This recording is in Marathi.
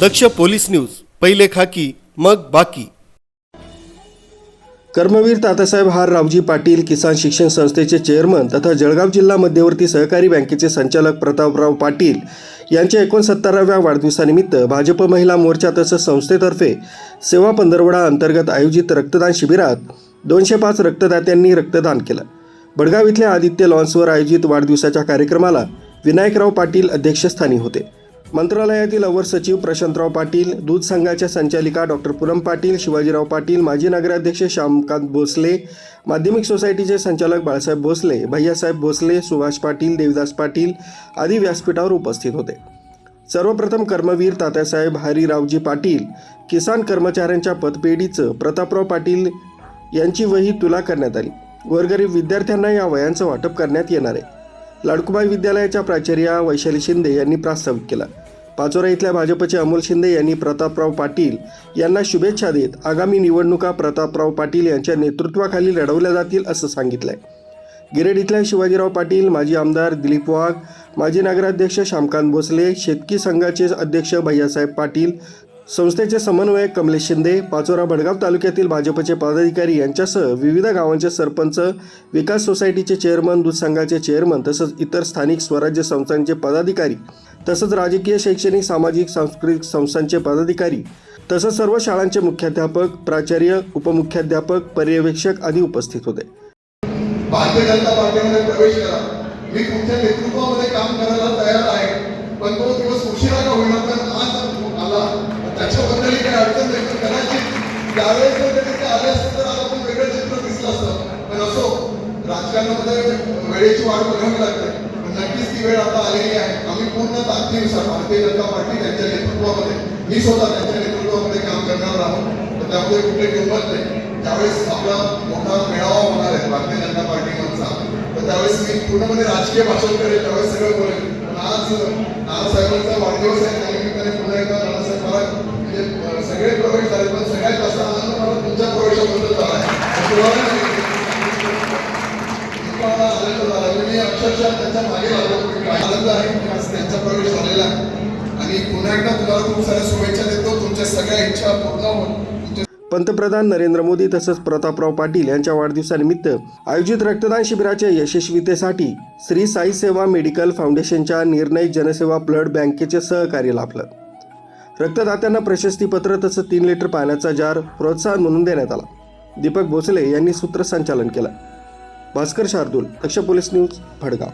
दक्ष पोलीस न्यूज पहिले खाकी मग बाकी. कर्मवीर तातासाहेब हार रावजी पाटील किसान शिक्षण संस्थेचे चेअरमन तथा जळगाव जिल्हा मध्यवर्ती सहकारी बँकेचे संचालक प्रतापराव पाटील यांच्या एकोणसत्तराव्या वाढदिवसानिमित्त भाजप महिला मोर्चा तसंच संस्थेतर्फे सेवा पंधरवडा अंतर्गत आयोजित रक्तदान शिबिरात दोनशे पाच रक्तदात्यांनी रक्तदान केलं. बडगाव इथल्या आदित्य लॉन्सवर आयोजित वाढदिवसाच्या कार्यक्रमाला विनायकराव पाटील अध्यक्षस्थानी होते. मंत्रालयातील अवर सचिव प्रशांतराव पाटील दूध संघाच्या संचालिका डॉक्टर पूनम पाटील शिवाजीराव पाटील माजी नगराध्यक्ष श्यामकांत भोसले माध्यमिक सोसायटीचे संचालक बाळासाहेब भोसले भैयासाहेब भोसले सुभाष पाटील देवदास पाटील आदी व्यासपीठावर उपस्थित होते. सर्वप्रथम कर्मवीर तात्यासाहेब हरिरावजी पाटील किसान कर्मचाऱ्यांच्या पतपेढीचं प्रतापराव पाटील यांची वही तुला करण्यात आली. गोरगरीब विद्यार्थ्यांना या वयांचं वाटप करण्यात येणार आहे. लाडकुबाई विद्यालयाच्या प्राचार्या वैशाली शिंदे यांनी प्रास्ताविक केला. पाचोरा इथल्या भाजपचे अमोल शिंदे यांनी प्रतापराव पाटील यांना शुभेच्छा देत आगामी निवडणुका प्रतापराव पाटील यांच्या नेतृत्वाखाली लढवल्या जातील असं सांगितलंय. गिरेड इथल्या शिवाजीराव पाटील माजी आमदार दिलीप वाघ माजी नगराध्यक्ष श्यामकांत भोसले शेतकी संघाचे अध्यक्ष भैयासाहेब पाटील संस्थेचे समन्वयक कमलेश शिंदे पाचोरा भडगाव तालुक्यातील भाजपचे पदाधिकारी यांच्यासह विविध गावांचे सरपंच विकास सोसायटीचे चेअरमन दूध संघाचे चेअरमन तसंच इतर स्थानिक स्वराज्य संस्थांचे पदाधिकारी तसंच राजकीय शैक्षणिक सामाजिक सांस्कृतिक संस्थांचे पदाधिकारी तसंच सर्व शाळांचे मुख्याध्यापक प्राचार्य उपमुख्याध्यापक पर्यवेक्षक आदी उपस्थित होते. भारतीय जनता पार्टीमध्ये प्रवेश करा. मी तुमच्या नेतृत्वामध्ये काम करायला तयार आहे. पण तो दिवस उशिरा का होईना पण आज काही अडचण नाही कदाचित त्यावेळेस जर ते आले असतं तर आज आपण वेगळं चित्र दिसलं असतं. पण असो राजकारणामध्ये वेळेची वाट बघावी लागते. पण नक्कीच ती वेळ आता आलेली आहे. आम्ही पूर्ण ताकदीनुसार भारतीय जनता पार्टी त्यांच्या नेतृत्वामध्ये मी स्वतः त्यांच्या नेतृत्वामध्ये काम करणार आहोत. तर त्यामध्ये कुठे किंमत नाही. त्यावेळेस आपला मोठा मेळावा होणार आहे भारतीय जनता पार्टीमधचा. तर त्यावेळेस मी पूर्णपणे राजकीय भाषण करेल त्यावेळेस सगळं बोलेल. पण आज नानासाहेबांचा वाढदिवस आहे त्यानिमित्ताने पुन्हा एकदा नानासाहेब मला सगळे प्रवेश झाले पण सगळ्यात जास्त आनंद मला तुमच्या प्रवेशाबद्दल झाला आहे. इतका मला आनंद झाला मी अक्षरशः त्यांच्या मागे लागलो. काय आनंद आहे आज त्यांचा प्रवेश झालेला आहे. आणि पुन्हा एकदा तुम्हाला खूप साऱ्या शुभेच्छा देतो. तुमच्या सगळ्या इच्छा पूर्ण होऊन पंतप्रधान नरेंद्र मोदी तसंच प्रतापराव पाटील यांच्या वाढदिवसानिमित्त आयोजित रक्तदान शिबिराच्या यशस्वीतेसाठी श्री साई सेवा मेडिकल फाउंडेशनच्या निर्णय जनसेवा ब्लड बँकेचे सहकार्य लाभलं. रक्तदात्यांना प्रशस्तीपत्र तसं तीन लिटर पाण्याचा जार प्रोत्साहन म्हणून देण्यात आला. दीपक भोसले यांनी सूत्रसंचालन केलं. Bhaskar Shardul Daksh police news Bhadgaon.